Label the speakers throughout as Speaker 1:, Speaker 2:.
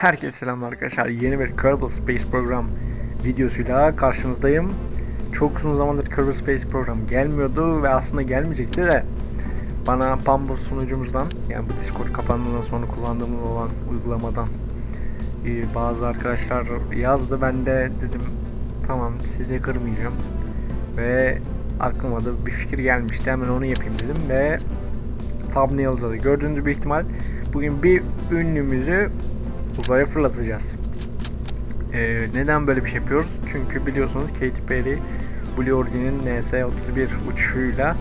Speaker 1: Herkese selam arkadaşlar. Yeni bir Kerbal Space Program videosuyla karşınızdayım. Çok uzun zamandır Kerbal Space Program gelmiyordu ve aslında gelmeyecekti de bana Pambo sunucumuzdan yani bu Discord kapandığından sonra kullandığımız olan uygulamadan e, bazı arkadaşlar yazdı. Ben de dedim tamam sizi kırmayacağım ve aklıma da bir fikir gelmişti. Hemen onu yapayım dedim ve thumbnail'da da gördüğünüz bir ihtimal bugün bir ünlümüzü uzaya fırlatacağız. Ee, neden böyle bir şey yapıyoruz? Çünkü biliyorsunuz Katy Perry Blue Origin'in NS-31 uçuşuyla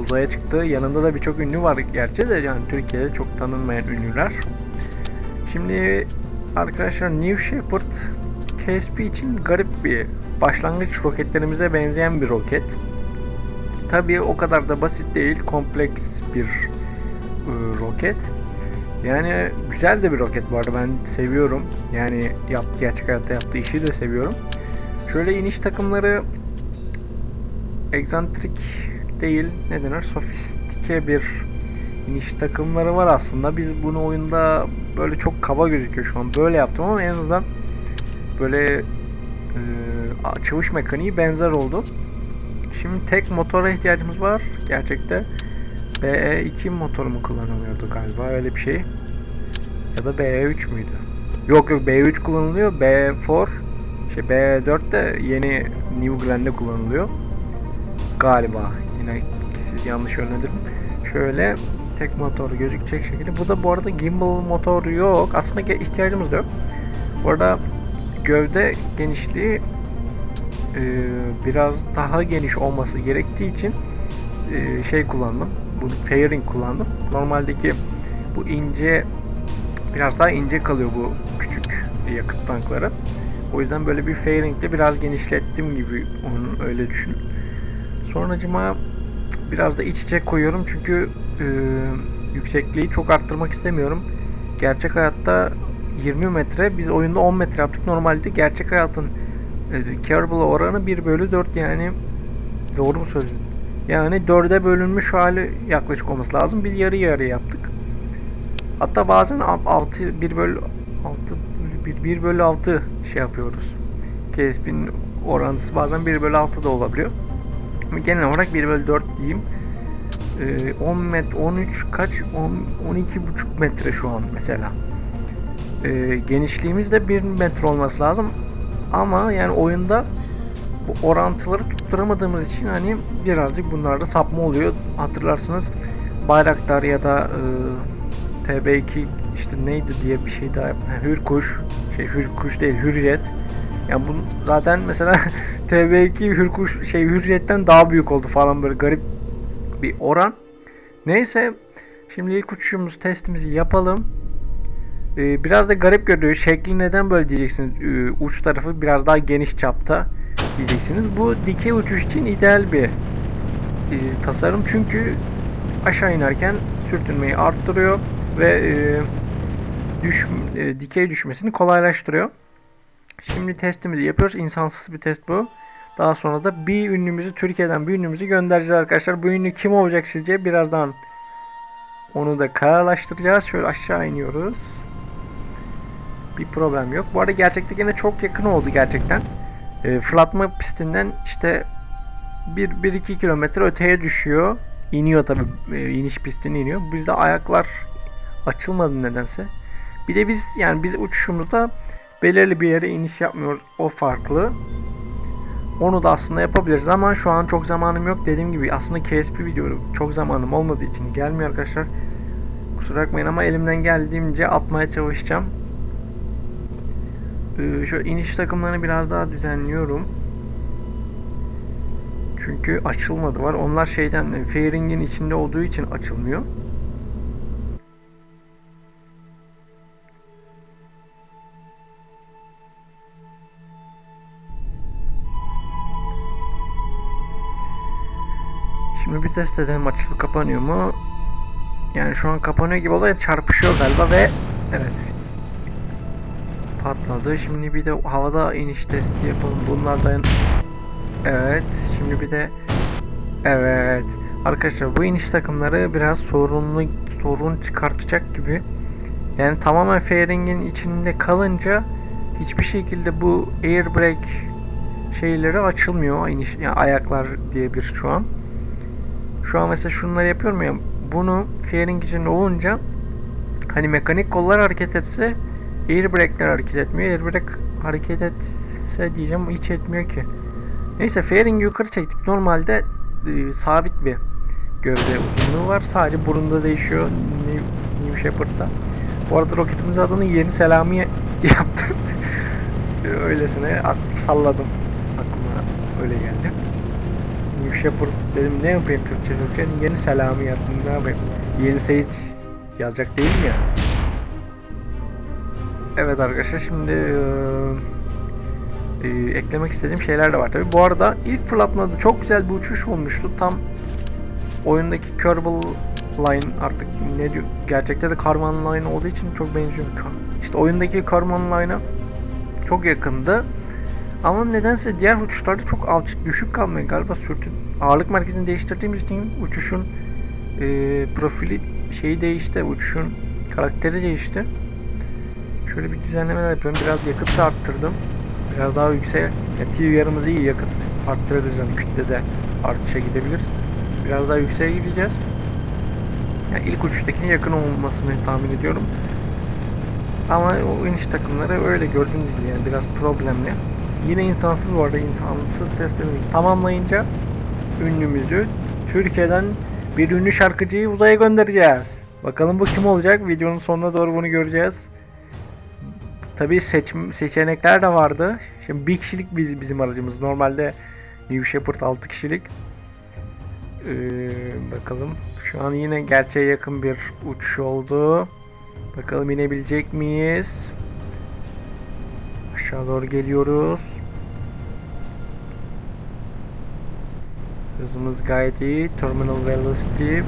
Speaker 1: uzaya çıktı. Yanında da birçok ünlü var gerçi de yani Türkiye'de çok tanınmayan ünlüler. Şimdi arkadaşlar New Shepard KSP için garip bir başlangıç roketlerimize benzeyen bir roket. Tabii o kadar da basit değil, kompleks bir e, roket. Yani güzel de bir roket bu arada ben seviyorum. Yani yaptı gerçek hayatta yaptığı işi de seviyorum. Şöyle iniş takımları egzantrik değil ne denir sofistike bir iniş takımları var aslında. Biz bunu oyunda böyle çok kaba gözüküyor şu an. Böyle yaptım ama en azından böyle e, çavuş mekaniği benzer oldu. Şimdi tek motora ihtiyacımız var gerçekte. BE2 motoru mu kullanılıyordu galiba öyle bir şey. Ya da BE3 müydü? Yok yok B3 kullanılıyor. B4 şey B4 de yeni New Glen'de kullanılıyor. Galiba. Yine siz yanlış yönlendirin. Şöyle tek motor gözükecek şekilde. Bu da bu arada gimbal motor yok. Aslında ihtiyacımız da yok. Bu arada gövde genişliği e, biraz daha geniş olması gerektiği için e, şey kullandım. Bu fairing kullandım. Normaldeki bu ince biraz daha ince kalıyor bu küçük yakıt tankları. O yüzden böyle bir fairingle biraz genişlettim gibi onun öyle düşünün. Sonracıma biraz da iç içe koyuyorum çünkü e, yüksekliği çok arttırmak istemiyorum. Gerçek hayatta 20 metre biz oyunda 10 metre yaptık. Normalde gerçek hayatın e, Kerbal oranı 1 bölü 4 yani doğru mu söyledim? Yani 4'e bölünmüş hali yaklaşık olması lazım. Biz yarı yarı yaptık. Hatta bazen 6 1 bölü 6 bölü 1, 1 bölü 6 şey yapıyoruz. KSP'nin orantısı bazen 1 bölü 6 da olabiliyor. Ama genel olarak 1 bölü 4 diyeyim. Ee, 10 met 13 kaç 10 12 buçuk metre şu an mesela. Ee, genişliğimiz de 1 metre olması lazım. Ama yani oyunda bu orantıları tutturamadığımız için hani birazcık bunlarda sapma oluyor. Hatırlarsınız Bayraktar ya da e, TB2 işte neydi diye bir şey daha. Hürkuş, şey Hürkuş değil Hürjet. Yani bu zaten mesela TB2 Hürkuş şey Hürjet'ten daha büyük oldu falan böyle garip bir oran. Neyse şimdi ilk uçuşumuz testimizi yapalım. Ee, biraz da garip görünüyor. Şekli neden böyle diyeceksiniz. Ee, uç tarafı biraz daha geniş çapta diyeceksiniz. Bu dikey uçuş için ideal bir e, tasarım çünkü aşağı inerken sürtünmeyi arttırıyor ve e, düş, e, dikey düşmesini kolaylaştırıyor. Şimdi testimizi yapıyoruz. İnsansız bir test bu. Daha sonra da bir ünlümüzü Türkiye'den bir ünlümüzü göndereceğiz arkadaşlar. Bu ünlü kim olacak sizce? Birazdan onu da kararlaştıracağız. Şöyle aşağı iniyoruz. Bir problem yok. Bu arada gerçekte yine çok yakın oldu gerçekten. E, fırlatma pistinden işte 1-2 kilometre öteye düşüyor. İniyor tabi e, iniş pistine iniyor. Bizde ayaklar açılmadı nedense. Bir de biz yani biz uçuşumuzda belirli bir yere iniş yapmıyoruz. O farklı. Onu da aslında yapabiliriz ama şu an çok zamanım yok. Dediğim gibi aslında KSP video çok zamanım olmadığı için gelmiyor arkadaşlar. Kusura bakmayın ama elimden geldiğince atmaya çalışacağım. Ee, şu iniş takımlarını biraz daha düzenliyorum. Çünkü açılmadı var. Onlar şeyden fairing'in içinde olduğu için açılmıyor. Şimdi bir test edelim açılıp kapanıyor mu? Yani şu an kapanıyor gibi oluyor çarpışıyor galiba ve evet patladı. Şimdi bir de havada iniş testi yapalım. Bunlardan Evet. Şimdi bir de evet. Arkadaşlar bu iniş takımları biraz sorunlu sorun çıkartacak gibi. Yani tamamen fairing'in içinde kalınca hiçbir şekilde bu air brake şeyleri açılmıyor. İniş, yani ayaklar diyebiliriz şu an. Şu an mesela şunları yapıyorum ya. Bunu fairing içinde olunca hani mekanik kollar hareket etse air brake'ler hareket etmiyor. Air brake hareket etse diyeceğim hiç etmiyor ki. Neyse fairing'i yukarı çektik. Normalde e, sabit bir gövde uzunluğu var. Sadece burunda değişiyor New, New Shepard'da. Bu arada roketimizin adını Yeni Selami yaptım. Öylesine ak- salladım. Aklıma öyle geldi. New Shepard dedim ne yapayım Türkçe Türkçe Yeni Selami yaptım ne yapayım. Yeni Seyit yazacak değil mi ya? Evet arkadaşlar şimdi eee, eee, eklemek istediğim şeyler de var tabi. Bu arada ilk fırlatmada çok güzel bir uçuş olmuştu. Tam oyundaki Kerbal Line artık ne diyor gerçekte de Karman Line olduğu için çok benziyor. İşte oyundaki Karman Line'a çok yakındı. Ama nedense diğer uçuşlarda çok alçak düşük kalmıyor galiba sürtün. Ağırlık merkezini değiştirdiğimiz için uçuşun eee, profili şeyi değişti. Uçuşun karakteri değişti. Şöyle bir düzenlemeler yapıyorum. Biraz yakıt da arttırdım. Biraz daha yüksek. Ya, TVR'ımız iyi yakıt arttırırız yani kütlede artışa gidebiliriz. Biraz daha yükseğe gideceğiz. Yani ilk uçuştakine yakın olmasını tahmin ediyorum. Ama o iniş takımları öyle gördüğünüz gibi yani biraz problemli. Yine insansız bu arada insansız testlerimizi tamamlayınca ünlümüzü Türkiye'den bir ünlü şarkıcıyı uzaya göndereceğiz. Bakalım bu kim olacak? Videonun sonuna doğru bunu göreceğiz. Tabii seçim seçenekler de vardı. Şimdi bir kişilik biz, bizim aracımız. Normalde New Shepard 6 kişilik. Ee, bakalım. Şu an yine gerçeğe yakın bir uçuş oldu. Bakalım inebilecek miyiz? Aşağı doğru geliyoruz. Hızımız gayet iyi. Terminal velocity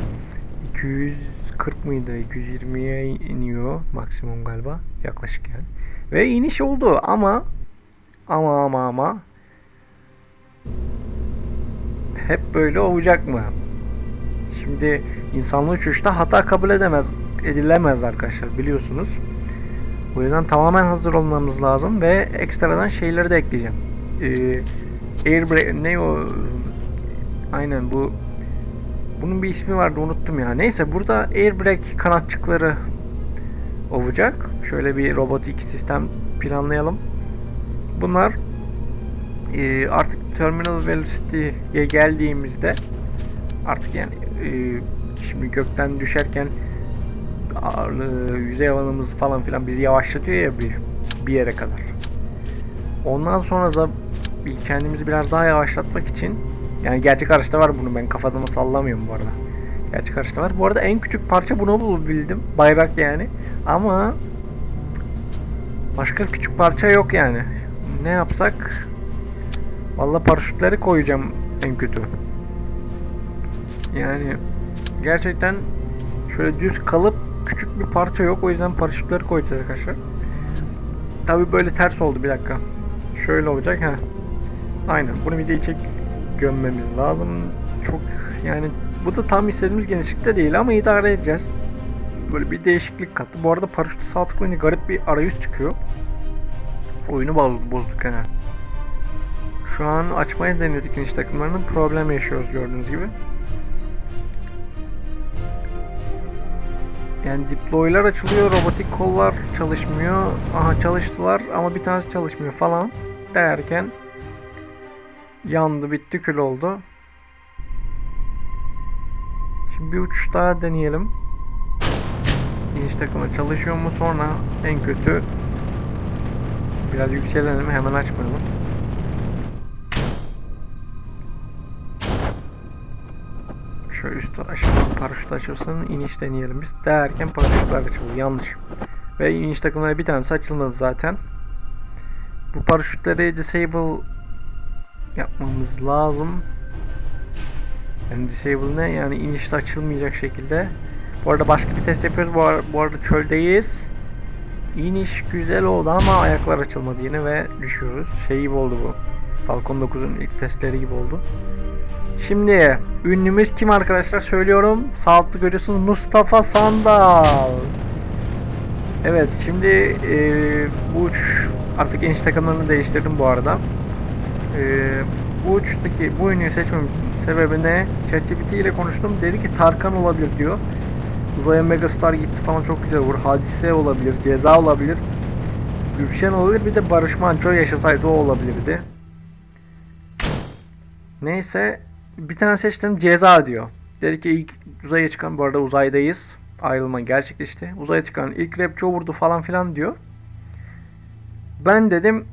Speaker 1: 240 mıydı? 220'ye iniyor maksimum galiba. Yaklaşık yani. Ve iniş oldu ama ama ama ama hep böyle olacak mı? Şimdi insanlı uçuşta hata kabul edemez, edilemez arkadaşlar biliyorsunuz. O yüzden tamamen hazır olmamız lazım ve ekstradan şeyleri de ekleyeceğim. Ee, air ne o? Aynen bu. Bunun bir ismi vardı unuttum ya. Neyse burada air brake kanatçıkları olacak. Şöyle bir robotik sistem planlayalım. Bunlar e, artık terminal velocity'ye geldiğimizde artık yani e, şimdi gökten düşerken ağırlığı, yüzey alanımız falan filan bizi yavaşlatıyor ya bir, bir yere kadar. Ondan sonra da kendimizi biraz daha yavaşlatmak için yani gerçek araçta var bunu ben kafadama sallamıyorum bu arada. Gerçek araçta var. Bu arada en küçük parça bunu bulabildim. Bayrak yani. Ama başka küçük parça yok yani. Ne yapsak? Vallahi paraşütleri koyacağım en kötü. Yani gerçekten şöyle düz kalıp küçük bir parça yok. O yüzden paraşütleri koyacağız arkadaşlar. Tabi böyle ters oldu bir dakika. Şöyle olacak ha. Aynen. Bunu bir de içe gömmemiz lazım. Çok yani bu da tam istediğimiz genişlikte değil ama idare edeceğiz. Böyle bir değişiklik kattı. Bu arada paraşütü sağ tıklayınca garip bir arayüz çıkıyor. Oyunu boz- bozduk yani. Şu an açmaya denedik iniş takımlarının problem yaşıyoruz gördüğünüz gibi. Yani deploylar açılıyor, robotik kollar çalışmıyor. Aha çalıştılar ama bir tanesi çalışmıyor falan derken yandı, bitti, kül oldu. Şimdi bir uçuş daha deneyelim. İniş takımı çalışıyor mu? Sonra en kötü Şimdi biraz yükselelim hemen açmayalım. Şöyle üstte aşağı paraşüt açılsın iniş deneyelim biz derken paraşütler açıldı yanlış. Ve iniş takımları bir tanesi açılmadı zaten. Bu paraşütleri disable yapmamız lazım. Yani disable ne? Yani inişte açılmayacak şekilde. Bu arada başka bir test yapıyoruz. Bu, ar- bu arada çöldeyiz. İniş güzel oldu ama ayaklar açılmadı yine ve düşüyoruz. Şey gibi oldu bu. Falcon 9'un ilk testleri gibi oldu. Şimdi ünlümüz kim arkadaşlar söylüyorum. Sağ görüyorsunuz Mustafa Sandal. Evet şimdi e, bu uçuş artık iniş takımlarını değiştirdim bu arada. E, bu uçuştaki bu ünlüyü seçmemizin sebebi ne? ChatGPT ile konuştum. Dedi ki Tarkan olabilir diyor. Uzaya Megastar gitti falan çok güzel olur. Hadise olabilir, ceza olabilir. Gülşen olabilir bir de Barış Manço yaşasaydı o olabilirdi. Neyse bir tane seçtim ceza diyor. Dedi ki ilk uzaya çıkan bu arada uzaydayız. Ayrılma gerçekleşti. Uzaya çıkan ilk rapçi vurdu falan filan diyor. Ben dedim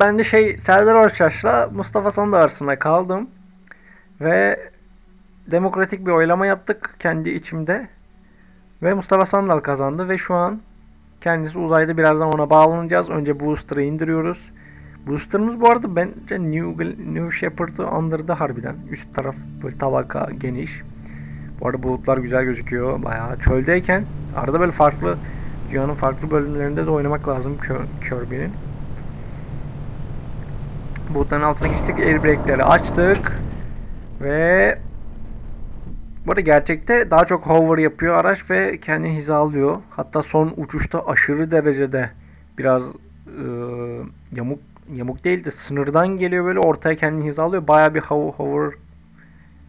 Speaker 1: ben de şey Serdar Orçaş'la Mustafa Sandal arasında kaldım. Ve demokratik bir oylama yaptık kendi içimde. Ve Mustafa Sandal kazandı ve şu an kendisi uzayda birazdan ona bağlanacağız. Önce Booster'ı indiriyoruz. Booster'ımız bu arada bence New, New Shepard'ı andırdı harbiden. Üst taraf böyle tabaka geniş. Bu arada bulutlar güzel gözüküyor. Bayağı çöldeyken arada böyle farklı dünyanın farklı bölümlerinde de oynamak lazım Kirby'nin. Bulutların altına geçtik. Airbreak'leri açtık. Ve bu arada gerçekte daha çok hover yapıyor araç ve kendini hizalıyor. Hatta son uçuşta aşırı derecede biraz e, yamuk yamuk değil de sınırdan geliyor böyle ortaya kendini hizalıyor. Baya bir hover,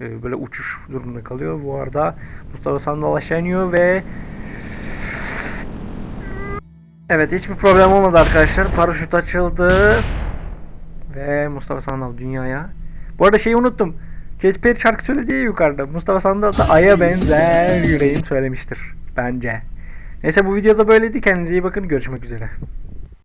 Speaker 1: e, böyle uçuş durumunda kalıyor. Bu arada Mustafa Sandal aşağı ve Evet hiçbir problem olmadı arkadaşlar. Paraşüt açıldı. Ve Mustafa Sandal dünyaya. Bu arada şeyi unuttum. Katy Perry şarkı söyledi ya yukarıda. Mustafa Sandal da Ay'a benzer yüreğim söylemiştir. Bence. Neyse bu videoda böyleydi. Kendinize iyi bakın. Görüşmek üzere.